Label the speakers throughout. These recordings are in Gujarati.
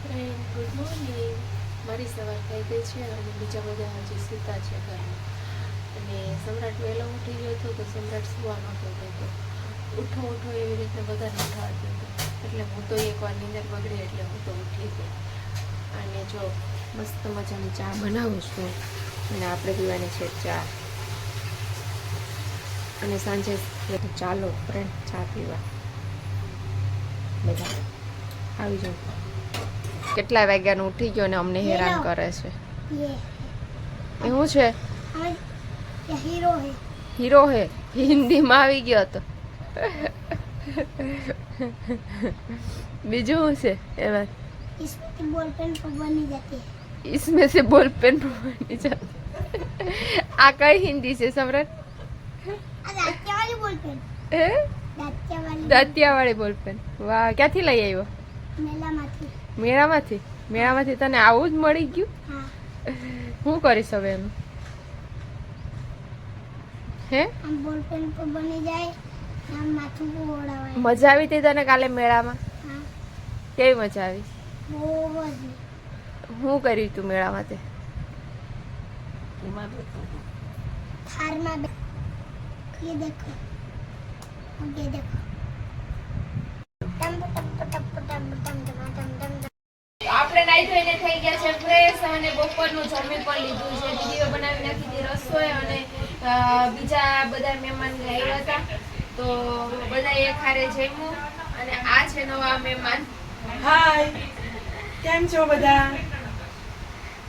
Speaker 1: ફ્રેન્ડ ગુડ મોર્નિંગ મારી સવાર થઈ ગઈ છે અને બીજા બધા હજી સૂતા છે ઘરમાં અને સમ્રાટ વહેલો ઉઠી ગયો હતો તો સમ્રાટ સુવા નહોતો દેતો. ઉઠો ઉઠો એવી રીતે બધાને ઉઠાડતો હતો. એટલે હું તો એકવાર નીંદર બગડી એટલે હું તો ઉઠી ગઈ. અને જો મસ્ત મજાની ચા બનાવું છું અને આપણે પીવાની છે ચા. અને સાંજે ચાલો ફ્રેન્ડ ચા પીવા. બધા આવી જાઓ. કેટલા વાગ્યાનું ઉઠી ગયો ને અમને હેરાન કરે છે? એવું છે? હીરો હે. હિન્દીમાં આવી ગયો હતો બીજું શું છે? એમાં इसमें से बॉल पेन बनी जाती
Speaker 2: आ कई
Speaker 1: हिंदी
Speaker 2: से सम्राट
Speaker 1: દાંતિયા વાળી બોલ પેન. વાહ ક્યાંથી લઈ આવ્યો?
Speaker 2: મેલામાંથી.
Speaker 1: મેળામાંથી? મેળામાંથી તને આવું જ મળી ગયું? શું કરીશ હવે એનું હે? મજા આવી હતી તને કાલે મેળામાં? કેવી મજા આવી? હું કર્યું તું મેળામાં તે
Speaker 2: થારમાં બે દેખો. દેખો.
Speaker 1: આપણે નાઈ ધોઈને થઈ ગયા છે ફ્રેશ અને બપોરનું જમી પણ લીધું છે. દીદીઓ બનાવી નાખી હતી રસોઈ અને બીજા બધા મહેમાન આવ્યા હતા. તો બધા એક હારે જમ્યું અને આ છે નવા મહેમાન.
Speaker 3: હાય કેમ છો બધા?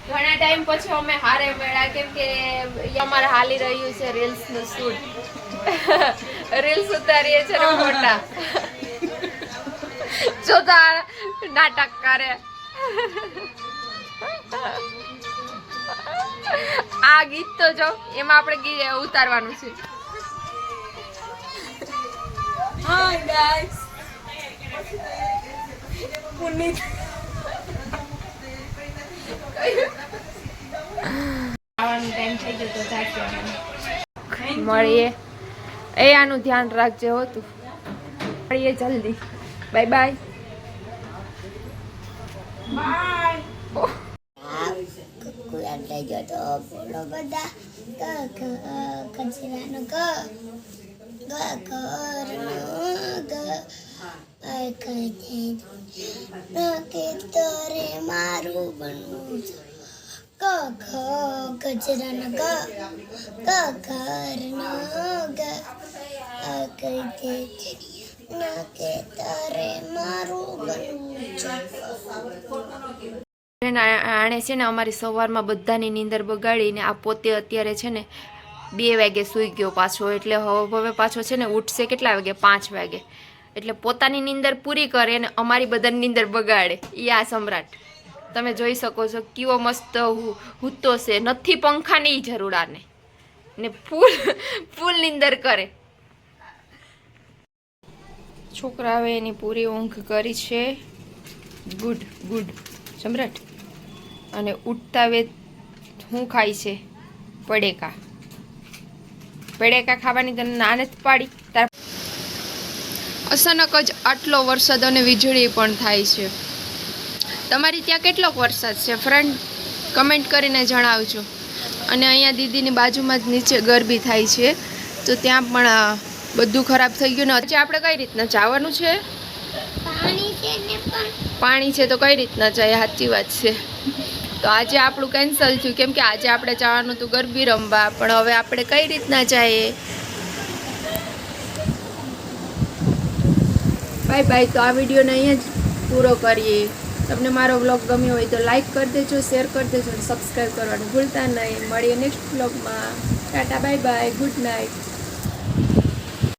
Speaker 1: ઘણા ટાઈમ પછી અમે હારે મળ્યા. કેમ કે અમારે હાલી રહ્યું છે રીલ્સનું શૂટ રીલ્સ ઉતારીએ છે મોટા. જોતા નાટક કરે. આ ગીત તો જો એમાં આપણે ગીત ઉતારવાનું છે.
Speaker 3: Hi guys Puneet.
Speaker 1: મળીએ. એ આનું ધ્યાન રાખજે હોતું મળીએ જલ્દી. બાય બાય
Speaker 2: કુકુર લઈ ગયો તો બોલો બધા ક કચરાનો ક ગ ઘરનો કે તરે મારું બનવું ક ખ કચરાનો ક ક ઘરનો ગ કે તરે મારું બનવું
Speaker 1: આણે છે ને અમારી સવારમાં બધાની નીંદર બગાડીને આ પોતે અત્યારે છે ને બે વાગે સૂઈ ગયો પાછો. એટલે હવે પાછો છે ને ઉઠશે કેટલા વાગે? પાંચ વાગે. એટલે પોતાની નીંદર પૂરી કરે અને અમારી બધાની નીંદર બગાડે. એ આ સમ્રાટ. તમે જોઈ શકો છો, કેવો મસ્ત હુત્તો છે. નથી પંખાની જરૂર આને ને ફૂલ ફૂલ નીંદર કરે. છોકરાઓએ એની પૂરી ઊંઘ કરી છે. Good good. સમ્રાટ. અને ઉઠતા વેત શું ખાય છે પડેકા. પડેકા ખાવાની તને નાને જ પાડી. તાર અચાનક જ આટલો વરસાદ અને વીજળી પણ થાય છે. તમારી ત્યાં કેટલોક વરસાદ છે ફ્રેન્ડ કમેન્ટ કરીને જણાવજો. અને અહીંયા દીદીની બાજુમાં જ નીચે ગરબી થાય છે તો ત્યાં પણ બધું ખરાબ થઈ ગયું ને. હજી આપણે કઈ રીતના જવાનું છે?
Speaker 2: પાણી છે ને પણ.
Speaker 1: પાણી છે તો કઈ રીતના જાય સાચી વાત છે. તો આજે આપણું કેન્સલ થયું. કેમ કે આજે આપણે જવાનું હતું ગરબી રમવા, પણ હવે આપણે કઈ રીતના જઈએ? બાય બાય તો આ વિડીયોને અહીંયા જ પૂરો કરીએ. તમને મારો વ્લોગ ગમ્યો હોય તો લાઈક કરી દેજો શેર કરી દેજો સબસ્ક્રાઈબ કરવાનું ભૂલતા નહીં. મળીએ નેક્સ્ટ વ્લોગમાં tata bye bye good night